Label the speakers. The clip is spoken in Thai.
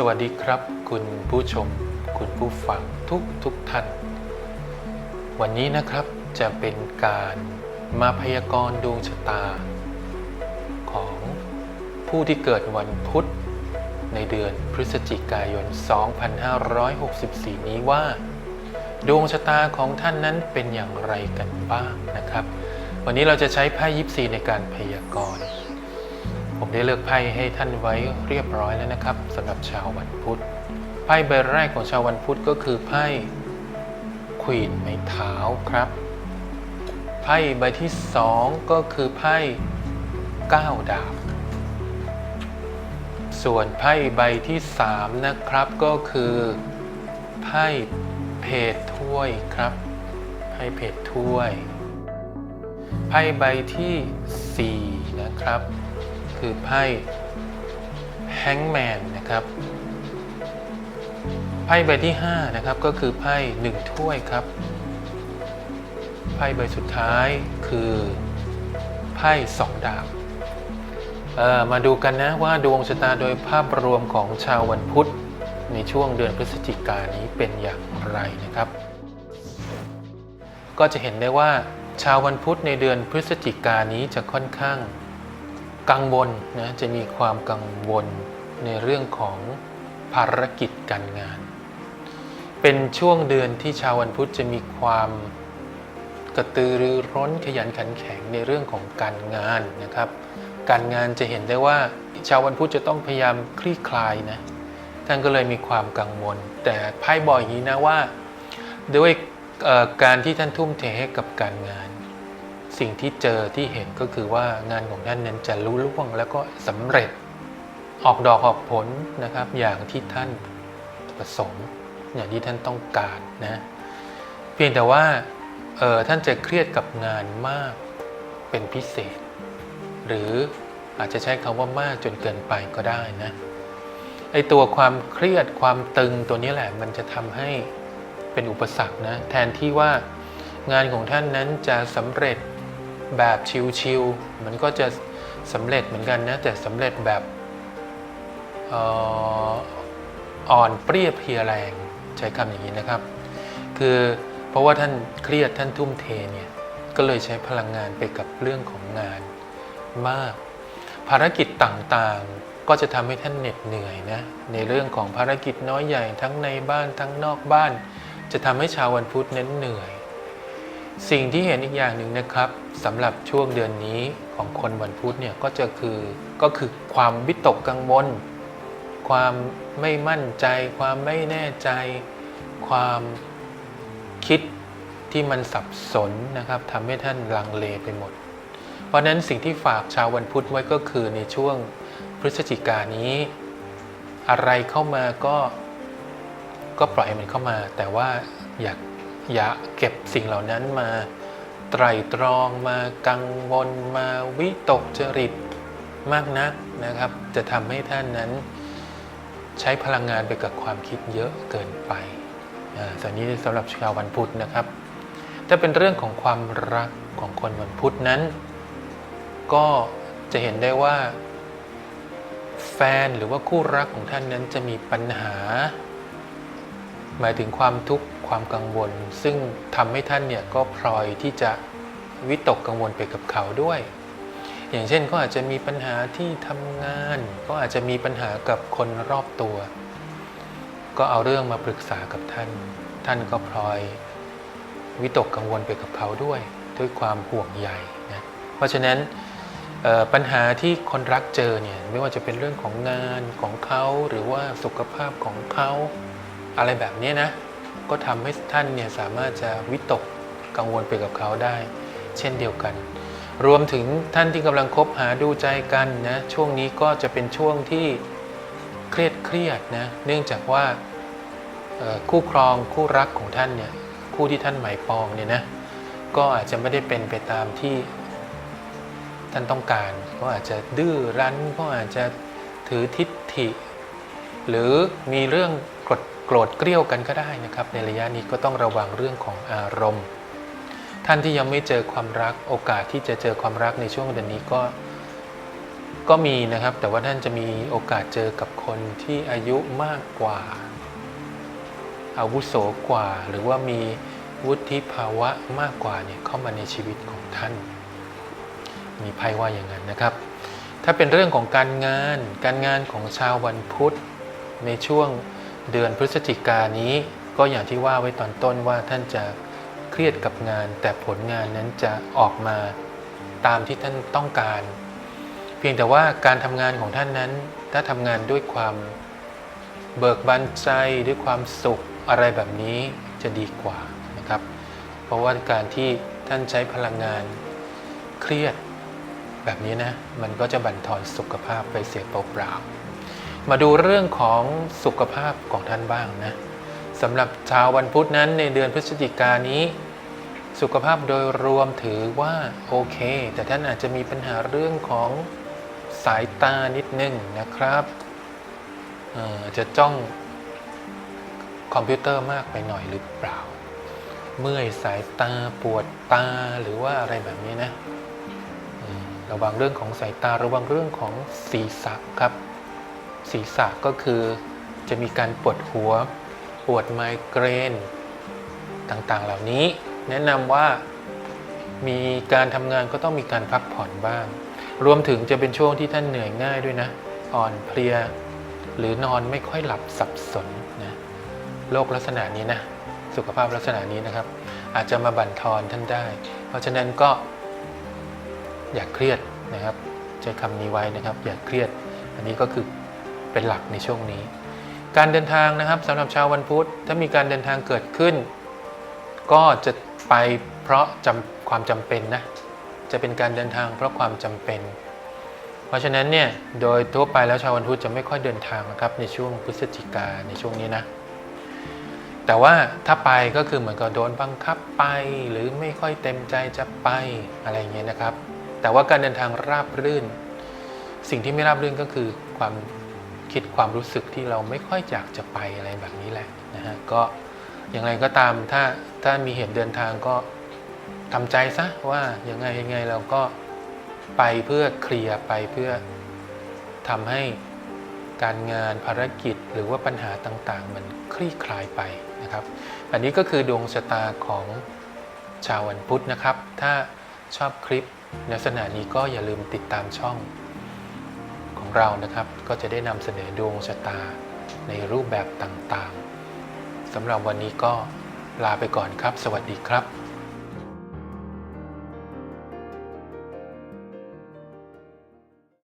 Speaker 1: สวัสดีครับ คุณผู้ชม คุณผู้ฟังทุกทุกท่าน วันนี้นะครับจะเป็นการมาพยากรณ์ดวงชะตา ของผู้ที่เกิดวันพุธ ในเดือนพฤศจิกายน 2564 นี้ว่า ดวงชะตาของท่านนั้นเป็นอย่างไรกันบ้างนะครับ วันนี้เราจะใช้ไพ่ยิปซีในการพยากรณ์ ผมได้เลือกไพ่ให้ท่านไว้เรียบร้อยแล้วนะครับสำหรับชาววันพุธ ไพ่ใบแรกของชาววันพุธก็คือไพ่ควีนไม้เท้าครับ ไพ่ใบที่สองก็คือไพ่ก้าวดาบ ส่วนไพ่ใบที่สามนะครับก็คือไพ่เพจถ้วยครับ ไพ่เพจถ้วย ไพ่ใบที่สี่นะครับ คือไพ่แฮงแมนนะครับ ไพ่ใบที่ 5 นะครับ ก็คือไพ่หนึ่งถ้วยครับ ไพ่ใบสุดท้ายคือไพ่สองดาบมาดูกันนะว่าดวงชะตาโดยภาพรวมของชาววันพุธ ในช่วงเดือนพฤศจิกายนนี้เป็นอย่างไรนะครับ ก็จะเห็นได้ว่าชาววันพุธในเดือนพฤศจิกายนนี้จะค่อนข้าง กังวลนะจะมีความกังวลในเรื่องของภารกิจการงาน เป็นช่วงเดือนที่ชาววันพุธจะมีความกระตือรือร้นขยันขันแข็งในเรื่องของการงานนะครับ การงานจะเห็นได้ว่าชาววันพุธจะต้องพยายามคลี่คลายนะท่านก็เลยมีความกังวล แต่ไพ่บอกอย่างนี้นะว่า ด้วยการที่ท่านทุ่มเทให้กับการงาน สิ่งที่เจอที่เห็นก็คือว่างานของท่านนั้นจะรู้ล่วงแล้วก็สำเร็จออกดอกออกผลนะครับ อย่างที่ท่านประสงค์อย่างที่ท่านต้องการนะเพียงแต่ว่าเออท่านจะเครียดกับงานมากเป็นพิเศษ หรืออาจจะใช้คำว่ามากจนเกินไปก็ได้นะไอตัวความเครียดความตึงตัวนี้แหละมันจะทำให้เป็นอุปสรรคนะแทนที่ว่างานของท่านนั้นจะสำเร็จ แบบชิวๆมันก็จะสำเร็จเหมือนกันนะแต่สำเร็จแบบอ่ออ่อนเปรี้ยเพลียแรงใช้คำอย่างนี้นะครับ คือเพราะว่าท่านเครียดท่านทุ่มเทเนี่ยก็เลยใช้พลังงานไปกับเรื่องของงานมาก ภารกิจต่างๆก็จะทำให้ท่านเหน็ดเหนื่อยนะในเรื่องของภารกิจน้อยใหญ่ทั้งในบ้านทั้งนอกบ้าน จะทำให้ชาววันพุธเน้นเหนื่อย สิ่งที่เห็นอีกอย่างหนึ่งนะครับสำหรับช่วงเดือนนี้ของคนวันพุธเนี่ยก็จะคือก็คือความวิตกกังวล ความไม่มั่นใจ ความไม่แน่ใจ ความคิดที่มันสับสนนะครับทำให้ท่านลังเลไปหมด เพราะนั้นสิ่งที่ฝากชาววันพุธไว้ก็คือในช่วงพฤศจิกายนี้ อะไรเข้ามาก็ก็ปล่อยมันเข้ามา แต่ว่าอยาก ย่าเก็บสิ่งเหล่านั้นมาไตรตรองมากังวลมาวิตกจริตมากนักนะครับ จะทำให้ท่านนั้น ใช้พลังงานไปกับความคิดเยอะเกินไปอ่าส่วนนี้สำหรับชาววันพุธนะครับ ถ้าเป็นเรื่องของความรักของคนวันพุธนั้น ก็จะเห็นได้ว่า แฟนหรือว่าคู่รักของท่านนั้นจะมีปัญหา หมายถึงความทุกข์ ความกังวล ซึ่งทำให้ท่านเนี่ยก็พลอยที่จะวิตกกังวลไปกับเขาด้วย อย่างเช่นก็อาจจะมีปัญหาที่ทำงาน ก็อาจจะมีปัญหากับคนรอบตัว ก็เอาเรื่องมาปรึกษากับท่าน ท่านก็พลอยวิตกกังวลไปกับเขาด้วย ด้วยความห่วงใยนะเพราะฉะนั้นปัญหาที่คนรักเจอเนี่ยไม่ว่าจะเป็นเรื่องของงานของเขาหรือว่าสุขภาพของเขาอะไรแบบนี้นะ ก็ทำให้ท่านเนี่ยสามารถจะวิตกกังวลไปกับเขาได้ เช่นเดียวกัน รวมถึงท่านที่กำลังคบหาดูใจกันนะช่วงนี้ก็จะเป็นช่วงที่เครียดเครียดนะเนื่องจากว่าคู่ครองคู่รักของท่านเนี่ยคู่ที่ท่านหมายปองเนี่ยนะก็อาจจะไม่ได้เป็นไปตามที่ท่านต้องการก็อาจจะดื้อรั้นก็อาจจะถือทิฏฐิ หรือมีเรื่อง โกรธเกรี้ยวกันก็ได้นะครับ ในระยะนี้ก็ต้องระวังเรื่องของอารมณ์ ท่านที่ยังไม่เจอความรักโอกาสที่จะเจอความรักในช่วงเดือนนี้ก็ก็มีนะครับ แต่ว่าท่านจะมีโอกาสเจอกับคนที่อายุมากกว่า อาวุโสกว่า หรือว่ามีวุฒิภาวะมากกว่าเนี่ยเข้ามาในชีวิตของท่าน มีไพ่ว่าอย่างนั้นนะครับ ถ้าเป็นเรื่องของการงาน การงานของชาววันพุธในช่วง เดือนพฤศจิกายนนี้ก็อย่างที่ว่าไว้ตอนต้นว่าท่านจะเครียดกับงาน แต่ผลงานนั้นจะออกมาตามที่ท่านต้องการ เพียงแต่ว่าการทำงานของท่านนั้น ถ้าทำงานด้วยความเบิกบานใจด้วยความสุขอะไรแบบนี้จะดีกว่านะครับ เพราะว่าการที่ท่านใช้พลังงานเครียดแบบนี้นะ มันก็จะบั่นทอนสุขภาพไปเสียเปล่าๆ มาดูเรื่องของสุขภาพของท่านบ้างนะสำหรับชาววันพุธนั้นในเดือนพฤศจิกายนี้ สุขภาพโดยรวมถือว่าโอเค แต่ท่านอาจจะมีปัญหาเรื่องของสายตานิดนึงนะครับจะจ้องคอมพิวเตอร์มากไปหน่อยหรือเปล่า เมื่อยสายตาปวดตาหรือว่าอะไรแบบนี้นะระวังเรื่องของสายตาระวังเรื่องของศีรษะครับ ศีรษะก็คือจะมีการปวดหัว ปวดไมเกรน ต่างๆ เหล่านี้ แนะนำว่ามีการทำงานก็ต้องมีการพักผ่อนบ้าง รวมถึงจะเป็นช่วงที่ท่านเหนื่อยง่ายด้วยนะ อ่อนเพลีย หรือนอนไม่ค่อยหลับสับสนนะโรคลักษณะนี้นะ สุขภาพลักษณะนี้นะครับ อาจจะมาบั่นทอนท่านได้ เพราะฉะนั้นก็ อย่าเครียดนะครับใช้คำนี้ไว้นะครับ อย่าเครียด อันนี้ก็คือ เป็นหลักในช่วงนี้ การเดินทางนะครับสำหรับชาววันพุธถ้ามีการเดินทางเกิดขึ้น ก็จะไปเพราะจำความจำเป็นนะจะเป็นการเดินทางเพราะความจำเป็น เพราะฉะนั้นเนี่ยโดยทั่วไปแล้วชาววันพุธจะไม่ค่อยเดินทางนะครับในช่วงพฤศจิกาในช่วงนี้นะแต่ว่าถ้าไปก็คือเหมือนกับโดนบังคับไป หรือไม่ค่อยเต็มใจจะไปอะไรอย่างเงี้ยนะครับ แต่ว่าการเดินทางราบรื่น สิ่งที่ไม่ราบรื่นก็คือความ คิดความรู้สึกที่เราไม่ค่อยอยากจะไปอะไรแบบนี้แหละนะฮะก็อย่างไรก็ตามถ้าถ้ามีเหตุเดินทางก็ทำใจซะว่ายังไงยังไงเราก็ไปเพื่อเคลียร์ไปเพื่อทำให้การงานภารกิจหรือว่าปัญหาต่างๆ มันคลี่คลายไปนะครับ อันนี้ก็คือดวงชะตาของชาววันพุธนะครับ ถ้าชอบคลิปในลักษณะนี้ก็อย่าลืมติดตามช่อง ของเรานะครับ ก็จะได้นำเสนอดวงชะตาในรูปแบบต่างๆสำหรับวันนี้ก็ลาไปก่อนครับ สวัสดีครับ